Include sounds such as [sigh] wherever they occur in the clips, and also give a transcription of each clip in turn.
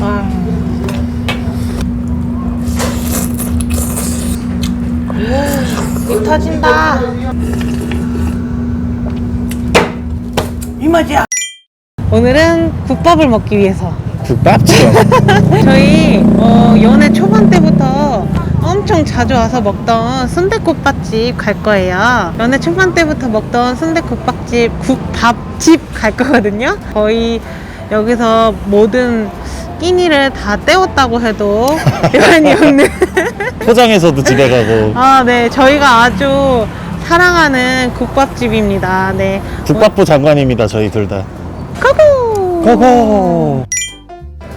아. 입 터진다. 이 맛이야. 오늘은 국밥을 먹기 위해서 국밥처럼. [laughs] 저희 어, 연애 초반 때부터 엄청 자주 와서 먹던 순대국밥집 갈 거예요. 연애 초반 때부터 먹던 순대국밥집 국밥집 갈 거거든요. 거의 여기서 모든 끼니를 다 때웠다고 해도 [laughs] 여한이 없는. 포장해서도 집에 가고. [laughs] 아, 네, 저희가 아주 사랑하는 국밥집입니다. 네, 국밥부 장관입니다, 저희 둘 다. 고고. 고고!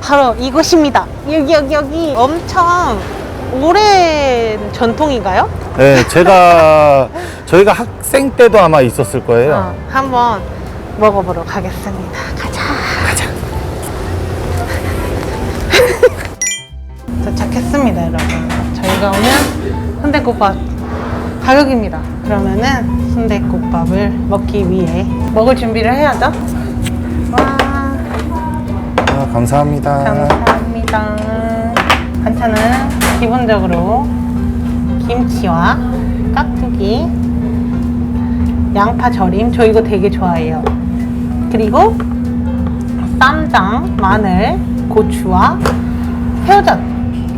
바로 이곳입니다. 여기 여기 여기 엄청 오랜 전통인가요? 네, 제가, 저희가 학생 때도 아마 있었을 거예요. 어, 한번 먹어보러 가겠습니다. 가자. 저희가 오늘 순대국밥 가격입니다. 그러면은 순대국밥을 먹기 위해 먹을 준비를 해야죠. 와, 아, 감사합니다. 감사합니다. 반찬은 기본적으로 김치와 깍두기, 양파 절임. 저 이거 되게 좋아해요. 그리고 쌈장, 마늘, 고추와 새우젓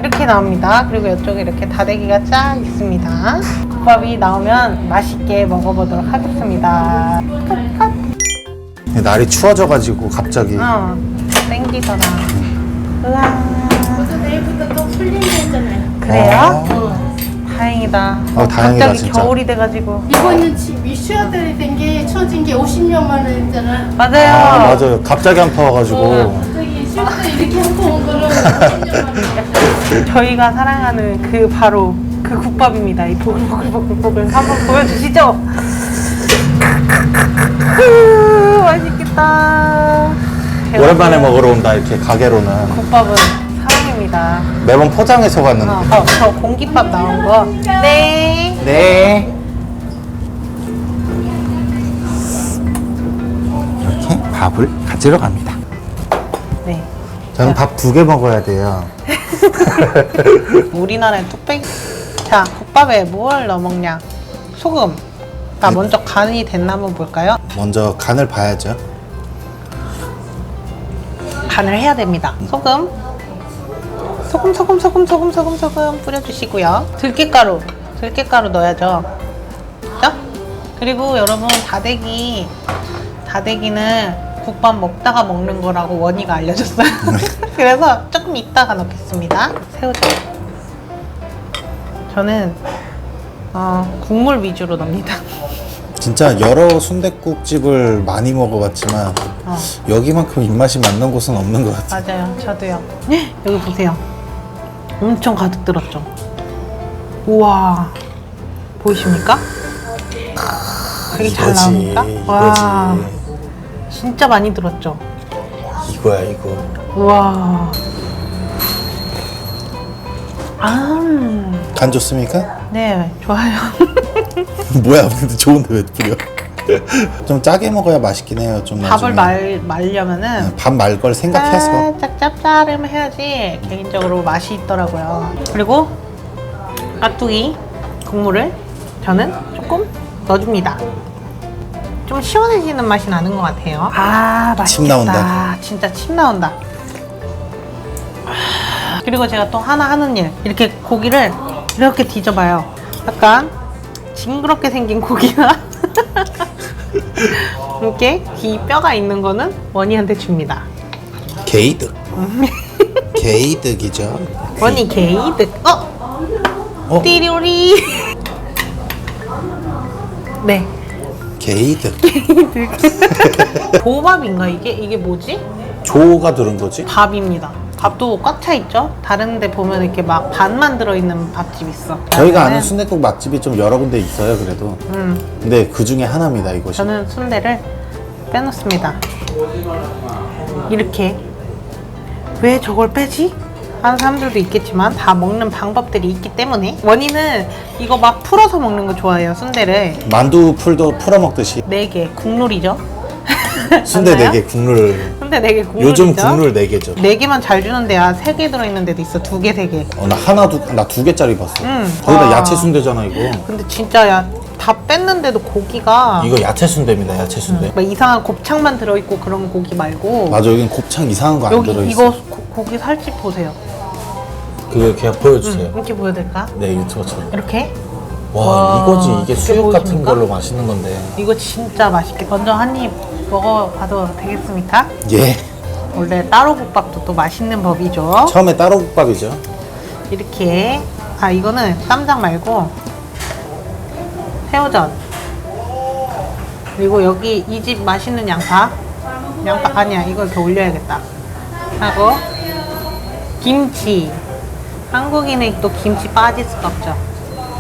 이렇게 나옵니다. 그리고 이쪽에 이렇게 다대기가 쫙 있습니다. 국밥이 나오면 맛있게 먹어보도록 하겠습니다. 날이 추워져가지고 갑자기. 어, 땡기더라. 우와. 벌써 내일부터 또 풀린다 했잖아요. 그래요? 아. 다행이다. 어, 다행이다, 갑자기 진짜. 겨울이 돼가지고. 이거는 미슈아들이 된게 처진 게 50년 만에 했잖아. 맞아요. 아, 맞아요. 갑자기 한파 와가지고. 어, 갑자기 슈아들 이렇게 한거 온 거는 50년 만에. 저희가 사랑하는 그 바로 그 국밥입니다. 이 보글보글보글보글 한번 보여주시죠. 후, [laughs] 맛있겠다. 오랜만에 먹으러 온다, 이렇게 가게로는. 국밥은 사랑입니다. 매번 포장해서 갔는데. 어, 어, 저 공깃밥 나온 거. 네. 네. 이렇게 밥을 가지러 갑니다. 네. 저는 밥 두 개 먹어야 돼요. [laughs] 우리나라의 뚝배기. 자, 국밥에 뭘 넣어 먹냐? 소금. 자, 네. 먼저 간이 됐나 한번 볼까요? 먼저 간을 봐야죠. 간을 해야 됩니다. 소금. 소금, 소금, 소금, 소금, 소금, 소금 뿌려주시고요. 들깨가루. 들깨가루 넣어야죠. 그죠? 그리고 여러분, 다대기. 다대기는 국밥 먹다가 먹는 거라고 원희가 알려줬어요. [laughs] 그래서 조금 이따가 넣겠습니다. 새우젓. 저는 어, 국물 위주로 넣습니다. 진짜 여러 순댓국집을 많이 먹어봤지만 어. 여기만큼 입맛이 맞는 곳은 없는 것 같아요. 맞아요. 저도요. 여기 보세요. 엄청 가득 들었죠? 우와. 보이십니까? 되게 잘 이거지, 나옵니까? 와. 진짜 많이 들었죠? 이거야 이거. 우와. 아, 간 좋습니까? 네, 좋아요. [laughs] 뭐야 근데 좋은데 왜 뿌려? [laughs] 좀 짜게 먹어야 맛있긴 해요. 좀 밥을 나중에. 말, 말려면은 밥 말 걸 생각해서 살짝 짭짤하면 해야지 개인적으로 맛이 있더라고요. 그리고 깍두기 국물을 저는 조금 넣어줍니다. 좀 시원해지는 맛이 나는 것 같아요. 아 맛있겠다. 침 나온다. 진짜 침 나온다. 아, 그리고 제가 또 하나 하는 일 이렇게 고기를 이렇게 뒤져봐요. 약간 징그럽게 생긴 고기나 [laughs] 이렇게 뒤 뼈가 있는 거는 원희한테 줍니다. 게이득. [laughs] 게이득이죠. 원희 게이득. 어? 어? 띠리오리. [laughs] 네. 게이득. [laughs] 보밥인가 이게? 이게 뭐지? 조가 들은 거지? 밥입니다. 밥도 꽉 차 있죠? 다른 데 보면 이렇게 막 반만 들어있는 밥집 있어. 저희가 아는 순댓국 맛집이 좀 여러 군데 있어요 그래도. 음, 근데 그 중에 하나입니다 이것이. 저는 순대를 빼놓습니다. 이렇게. 왜 저걸 빼지? 하는 사람들도 있겠지만 다 먹는 방법들이 있기 때문에 원인은 이거 막 풀어서 먹는 거 좋아해요 순대를 만두 풀도 풀어 먹듯이 네 개 국룰이죠 [laughs] 순대 맞나요? 네개 국물. 순대 네개 국물 요즘? 국물 4개죠. 네 개만 잘 주는 데야 세 개 들어있는 데도 있어 두 개, 세 개. 어, 나 하나, 두, 나두 개짜리 봤어. 음. 거기다 와. 야채 순대잖아, 이거. 근데 진짜 야, 다 뺐는데도 고기가 이거 야채 순대입니다, 야채 순대. 막 이상한 곱창만 들어있고 그런 고기 말고 맞아, 여긴 곱창 이상한 거 안 여기 들어있어. 이거 고, 고기 살집 보세요. 그, 그냥 보여주세요. 이렇게 보여드릴까? 네, 유튜버처럼. 이렇게? 와, 와, 이거지. 이게 수육 같은 보여줍니까? 걸로 맛있는 건데. 이거 진짜 맛있게 먼저 한 입 먹어봐도 되겠습니까? 예. 원래 따로 국밥도 또 맛있는 법이죠. 처음에 따로 국밥이죠. 이렇게 아 이거는 쌈장 말고 새우젓 그리고 여기 이 집 맛있는 양파 양파 아니야 이거 이렇게 올려야겠다 하고 김치 한국인의 또 김치 빠질 수가 없죠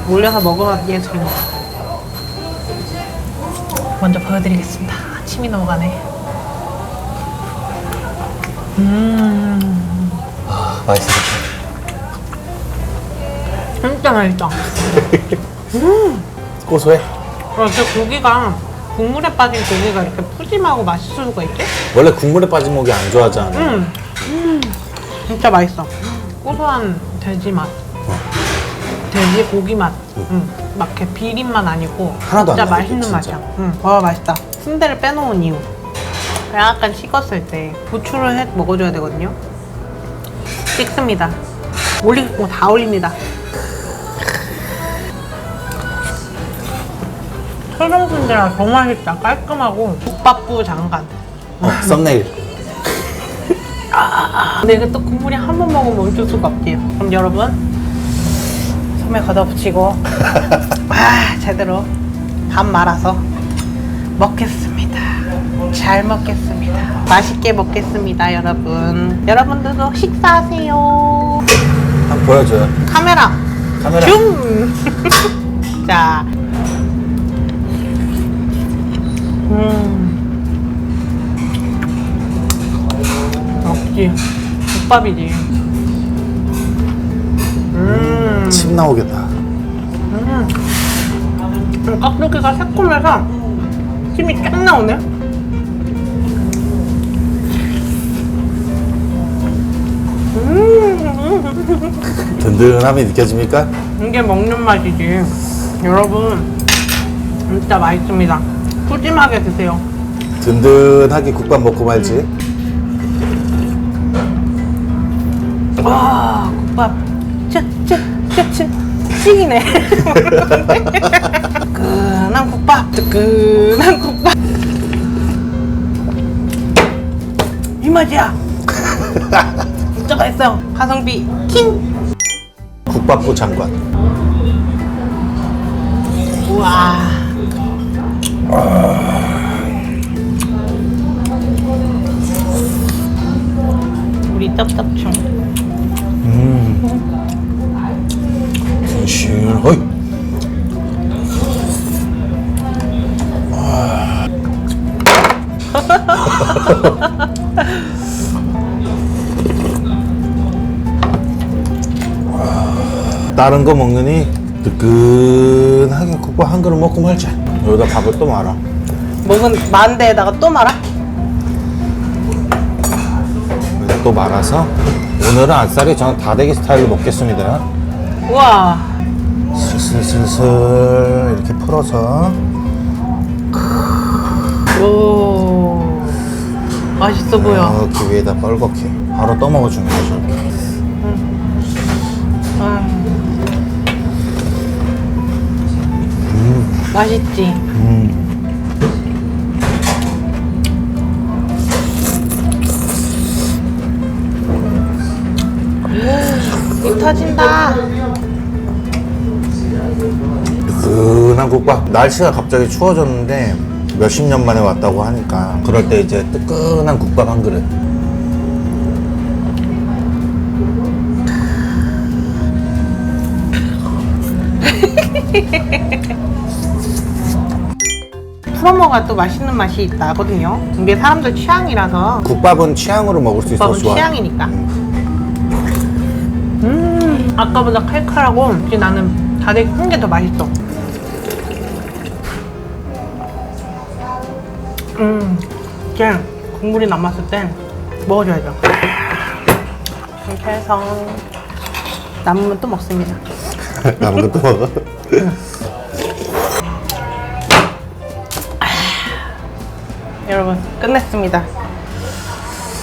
올려서 먹으면 예술입니다 먼저 보여드리겠습니다 침이 넘어가네 음 아, 맛있어. 진짜 맛있다 [laughs] 고소해. 어, 저 고기가 국물에 빠진 고기가 이렇게 푸짐하고 맛있을 수가 있지? 원래 국물에 빠진 고기 안 좋아하잖아. 음, 음, 진짜 맛있어. 고소한 돼지 맛, 돼지 고기 맛, 음, 막 이렇게 비린 맛 아니고 하나도 안 진짜 나겠다, 맛있는 진짜. 맛이야. 음, 와 맛있다. 순대를 빼놓은 이유. 약간 식었을 때 고추를 해 먹어줘야 되거든요. 찍습니다. 올리고 거다 올립니다. 철성순대라 더 맛있다. 깔끔하고 국밥부 장간. 어, 썸네일. 근데 이게 또 국물이 한 번 먹으면 멈출 수가 없대요. 그럼 여러분 소매 걷어 붙이고 [laughs] 아 제대로 밥 말아서 먹겠습니다. 잘 먹겠습니다. 맛있게 먹겠습니다, 여러분. 여러분들도 식사하세요. 한번 보여줘요. 카메라 카메라. 줌. [laughs] 자. 음. 역시 국밥이지. 음. 침 나오겠다. 음. 깍두기가 새콤해서 침이 쫙 나오네. 음. 든든함이 느껴집니까? 이게 먹는 맛이지. 여러분, 진짜 맛있습니다. 푸짐하게 드세요. 든든하게 국밥 먹고 말지. 와, 국밥. 찌기네. [laughs] 뜨끈한 국밥, 뜨끈한 국밥. 이 맛이야. [laughs] 진짜 맛있어요. 가성비 킹. 국밥부 장관. 우와. 우리 쩝쩝 다른 거 먹느니 뜨끈하게 국밥 한 그릇 먹고 말자. 여기다 밥을 또 말아. 먹은 만대에다가 또 말아? 여기다 또 말아서 오늘은 아싸리 저는 다대기 스타일로 먹겠습니다. 우와. 슬슬슬슬 이렇게 풀어서 오. 맛있어 보여. 이렇게 위에다 뻘겋게 바로 떠먹어주는 거죠. 아. 맛있지? 입 터진다. 뜨끈한 국밥. 날씨가 갑자기 추워졌는데 몇십 년 만에 왔다고 하니까 그럴 때 이제 뜨끈한 국밥 한 그릇. [laughs] 풀어 먹어야 또 맛있는 맛이 나거든요. 이게 사람들 취향이라서 국밥은 취향으로 먹을 수 있어서 국밥은 좋아. 취향이니까. 음, 아까보다 칼칼하고 이제 나는 다대기 큰게 더 맛있어. 음, 이게 국물이 남았을 땐 먹어줘야죠. 이렇게 해서 남으면 또 먹습니다. [laughs] 남은 것도 먹어. 여러분 끝냈습니다.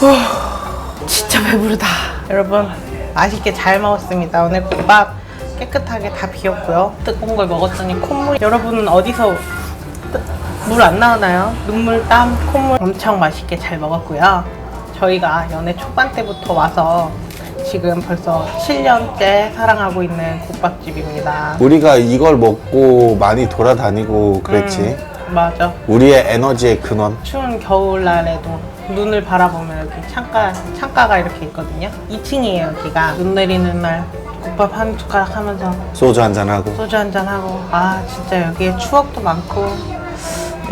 후, 진짜 배부르다. 여러분 맛있게 잘 먹었습니다. 오늘 국밥 깨끗하게 다 비웠고요. 뜨거운 걸 먹었더니 콧물. 여러분은 어디서 물 안 나오나요? 눈물, 땀, 콧물 엄청 맛있게 잘 먹었고요. 저희가 연애 초반 때부터 와서 지금 벌써 7년째 사랑하고 있는 국밥집입니다. 우리가 이걸 먹고 많이 돌아다니고 그랬지. 음, 맞아. 우리의 에너지의 근원. 추운 겨울날에도 눈을 바라보면 여기 창가, 창가가 이렇게 있거든요. 2층이에요, 여기가. 눈 내리는 날 국밥 한 숟가락 하면서 소주 한잔 하고. 소주 한잔 하고. 아, 진짜 여기에 추억도 많고.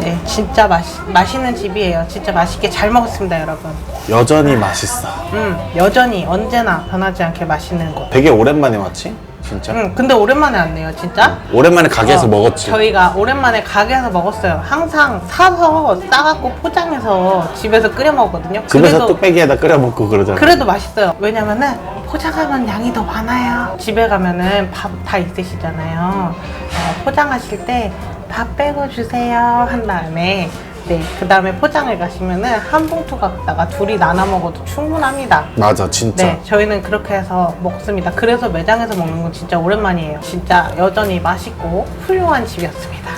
네, 진짜 맛 맛있는 집이에요. 진짜 맛있게 잘 먹었습니다, 여러분. 여전히 맛있어. 음, 여전히 언제나 변하지 않게 맛있는 곳. 되게 오랜만에 왔지? 진짜? 음, 근데 오랜만에 왔네요, 진짜. 오랜만에 가게에서 어, 먹었지. 저희가 오랜만에 가게에서 먹었어요. 항상 사서 싸갖고 포장해서 집에서 끓여 먹거든요. 집에서 그래도- 뚝배기에다 끓여 먹고 그러잖아. 그래도 맛있어요. 왜냐면은 포장하면 양이 더 많아요. 집에 가면은 밥 다 있으시잖아요. 어, 포장하실 때 밥 빼고 주세요 한 다음에 네, 그 다음에 포장을 가시면은 한 봉투 갖다가 둘이 나눠 먹어도 충분합니다. 맞아, 진짜. 네, 저희는 그렇게 해서 먹습니다. 그래서 매장에서 먹는 건 진짜 오랜만이에요. 진짜 여전히 맛있고 훌륭한 집이었습니다.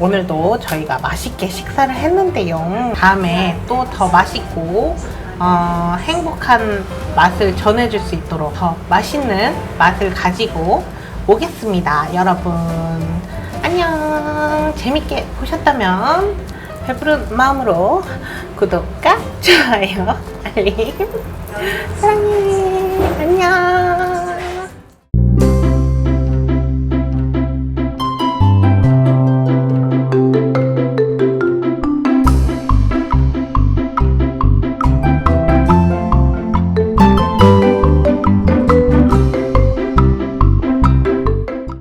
오늘도 저희가 맛있게 식사를 했는데요. 다음에 또 더 맛있고 어, 행복한 맛을 전해줄 수 있도록 더 맛있는 맛을 가지고 오겠습니다. 여러분 재밌게 보셨다면 배부른 마음으로 구독과 좋아요, 알림 사랑해. 안녕.